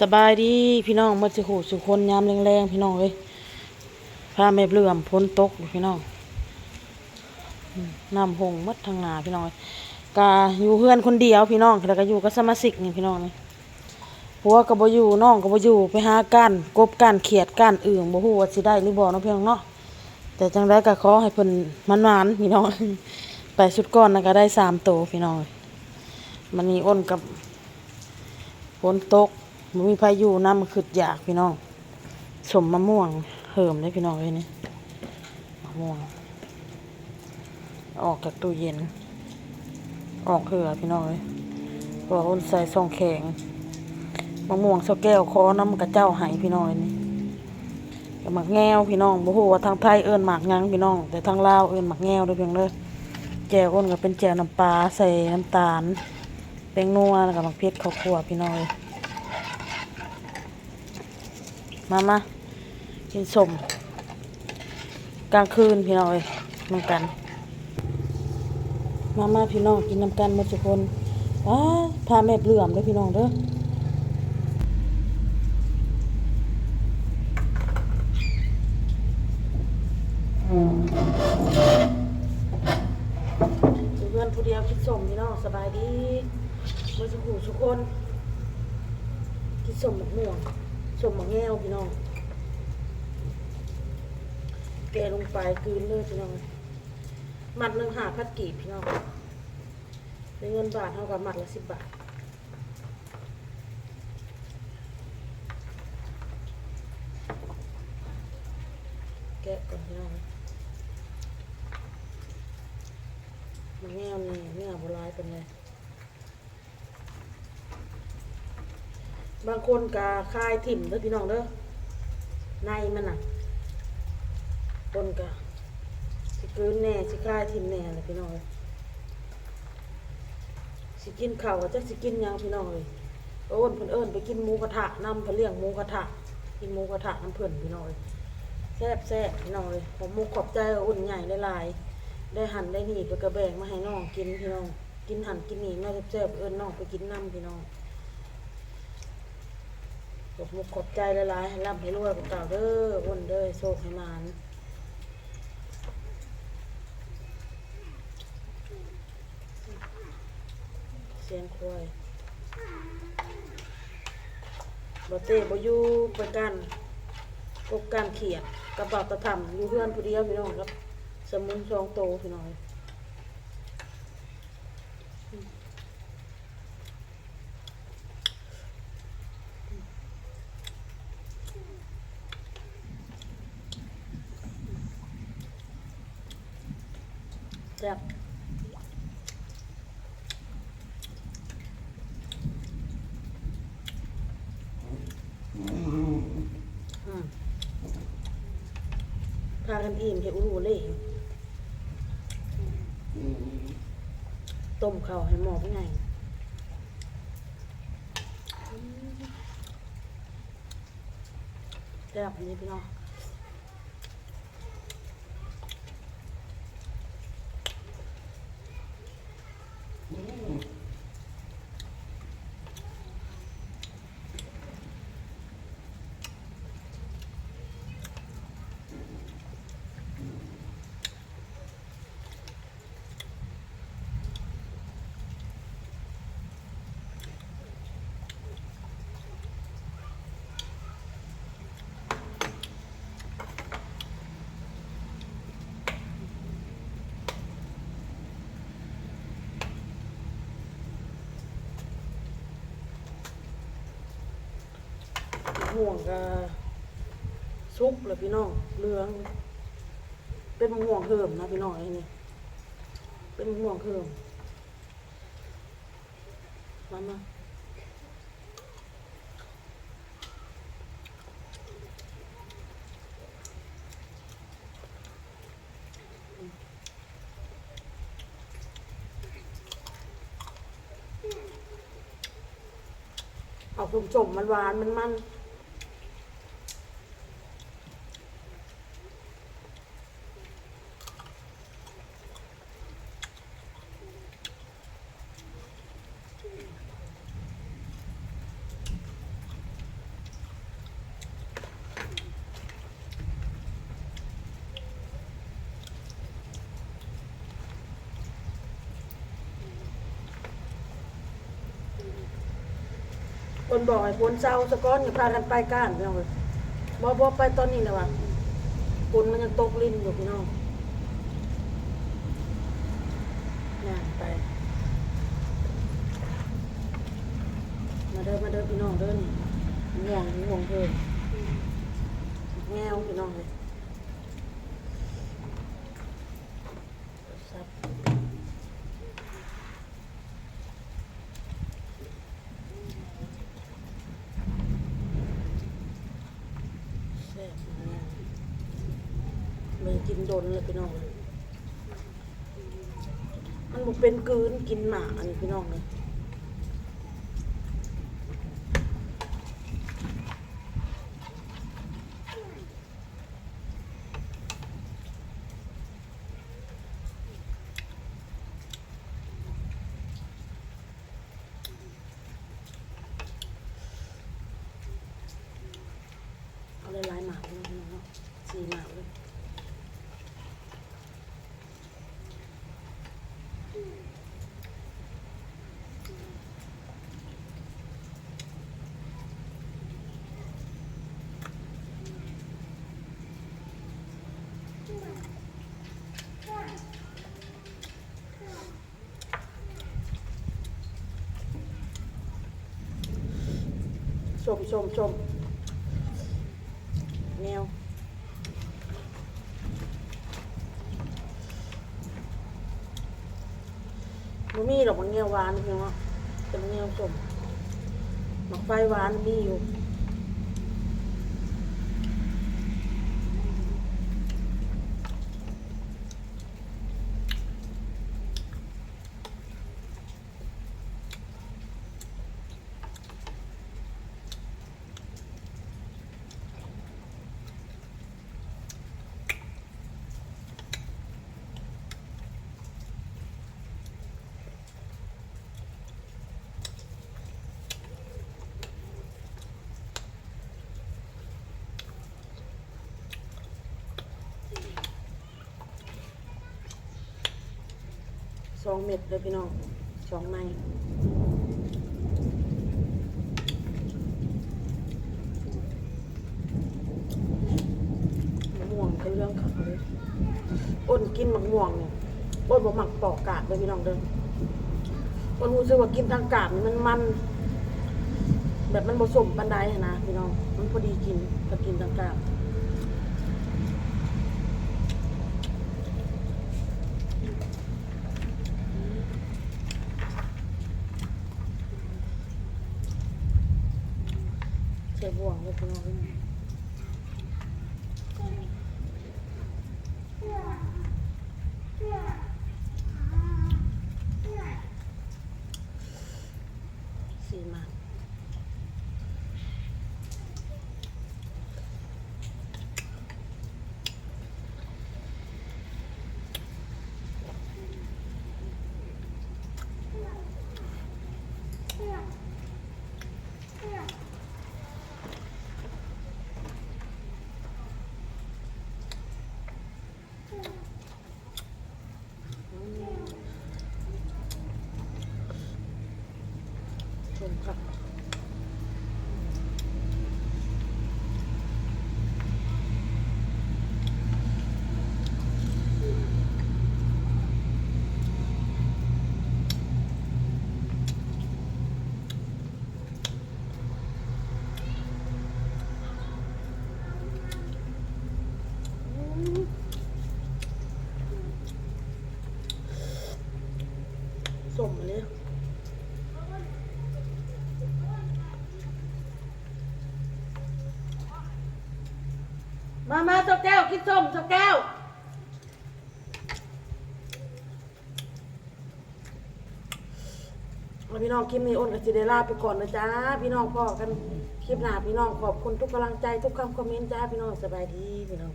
สบายดีพี่น้องมาสิโหสุคนยามแรงๆพี่น้องเอ้ยพาแม่เลื่อมพ้นตกดูพี่น้องน้ำหงมัดทางนาพี่น้องเอ้ยกาอยู่เพื่อนคนเดียวพี่น้องแล้วก็อยู่กับสมาชิกนี่พี่น้องนี่ผัวก็บ่อยู่น้องก็บ่อยู่ไปหาก้านกบก้านเขียดก้านอื่นบ่ฮู้ว่าสิได้หรือบ่เนาะพี่น้องเนาะแต่จังไดก็ขอให้เพิ่นมันหวานพี่น้องไปสุดก้อนนะก็ได้สามโตพี่น้องเอ้ยมันนี่อ้นกับฝนตก มันมีพายุน้ำมันขึ้นอยากพี่น้องสมมะม่วงเหิมเลยพี่น้องเลยนี่มะม่วง ออกจากตู้เย็น ออกเหือพี่น้องเลยพราะว่าอ้นใส่ซองแข็งมะม่วงสแก้วคอน้ำกระเจ้าหายพี่น้องเลยนี่กับหมักแง้วพี่น้องบ่ฮู้ว่าทางไทยเอิ้นหมักหยังพี่น้อง แต่ทางลาวเอิ้นหมักแง้วด้วยเพียงเลยแจวอ้นก็เป็นแจวน้ำปลาใส่น้ำตาลแป้งนัวแล้วก็มักเพชรข้าวคั่วพี่น้อย มามากินสมกลางคืนพี่น้องเลยน้ำกัน มามาพี่น้องกินน้ำกันมดทุกคนว้าพาแม่เปลื่อมเด้วยพี่น้องเด้อเพื่อนผู้เดียวกินสมพี่น้องสบายดีมือสักครู่ทุกคนกินสมหมกม่วง สมมกแง่วพี่น้อง แกลงไปกลืนเลยพี่น้อง มัดหนึ่งหาพัดกีบพี่น้องในเงินบาทเท่ากับมัดละสิบบาทแกะก่อนพี่น้องมันแง่วนี่เนื้อโบราณเป็นไง บางคนกาคายถิ่มเด้อพี่น้องเด้อในมันน่ะคนกะสิกืนแน่สิคายถิ่มแน่เลยพี่น้องเอ้ยสิกินข้าวจะสิกินยังพี่น้องเลยโอ้นเพิ่นเอิ้นไปกินหมูกระทะนำเพิ่นเลี้ยงหมูกระทะกินหมูกระทะน้ำเพิ่นพี่น้องเอ้ยแซ่บแซ่บพี่น้องเลยผมมุกขอบใจอุ่นใหญ่หลายๆได้หั่นได้หนีไปกระแบงมาให้น้องกินพี่น้องกินหั่นกินหนีน่าแซ่บๆเอิ้นน้องไปกินน้ำพี่น้อง ขอบมุกขอบใจหลายๆให้ร่ำให้รวยกว่าเก่าเด้ออ้นเด้อโชคให้มานเสียงควายบอเต้บอยู่ไปกันกบการเขียดกระเป๋าตะทำอยู่เพื่อนผู้เดียวพี่น้องครับ สมุนสองโตพี่น้อง แซ่บพากันอิ่มเห็ดอูรูเลยต้มข้าวให้หมอเป็นไงแซ่บอันนี้พี่น้อง ห่วงกับซุปเลยพี่น้องเหลือง เป็นมะม่วงเพิ่มนะพี่น้องไอ้นี่เป็นมะม่วงเพิ่มมามาเอาผสมมันหวานมันมัน คนบอกให้ฝนเศร้าสะก้อนอย่าพากันไปก้านพี่น้องเลยบ่บ่ไปตอนนี้นะวะฝนมันยังตกลิ้นอยู่พี่น้องน่าไป มาเด้อมาเด้อพี่น้องเด้อนี่ง่วงง่วงเพิ่มแงวพี่น้องเลยซับแซ่บแงวเลยกินโดนเลยพี่น้องเลยมันบุเป็นกืนกินหมาอันนี้พี่น้องเลย เอาหลายๆหมากเลยพี่น้องเนาะสี่หมากเลย ชมชมชมแนวมันมีดอกมันเงี้ยวหวานพี่น้องเนาะแต่มันเงี้ยวชมหมักไฟหวานมีอยู่ สองเม็ดเลยพี่น้องสองไม้มะม่วงเป็นเรื่องขับเลยอ้นกินมะม่วงเนี่ยอ้นบ่หมักปอกกาดเลยพี่น้องเด้ออ้นรู้สึกว่ากินทางกาดมันมัน แบบมันผสมปันไดนนะพี่น้อง มันพอดีกินก็กินทางกาด ใส่บ่วงเลยพี่น้องสีมาชมครับส้มอันนี้ มามาเจ้า แก้วกินส้มเจ้าแก้ว พี่น้องคลิปนี้อ้นกับจิเดล่าไปก่อนนะจ๊ะ พี่น้องพ่อกันคลิปหน้าพี่น้องขอบคุณทุกกำลังใจทุกคำคอมเมนต์จ้าพี่น้องสบายดีพี่น้อง